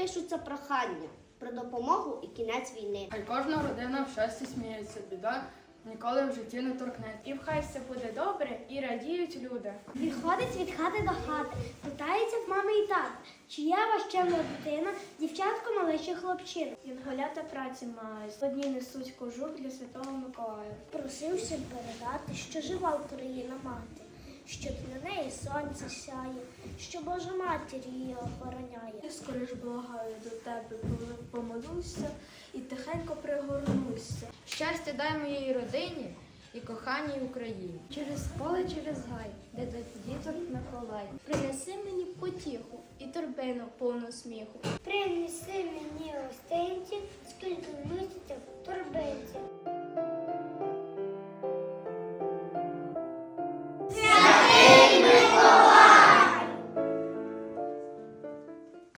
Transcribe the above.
пишуться прохання про допомогу і кінець війни. Хай кожна родина в щасті сміється, біда ніколи в житті не торкне. І хай все буде добре, і радіють люди. Відходить від хати до хати, питається в мами і тата, чи є ваша чемна дитина, дівчатко малий чи хлопчина. Янголята праці мають, одні несуть кожух для святого Миколая. Просився передати, що жива Україна мати, що для неї сонце сяє, що Божа матір її охороняє. Я скоріш благаю до тебе, помолюся і тихенько пригорнуся. Щастя дай моїй родині і коханій Україні. Через поле, через гай, де до діток Миколай. Принеси мені потіху і торбину повну сміху. Принеси мені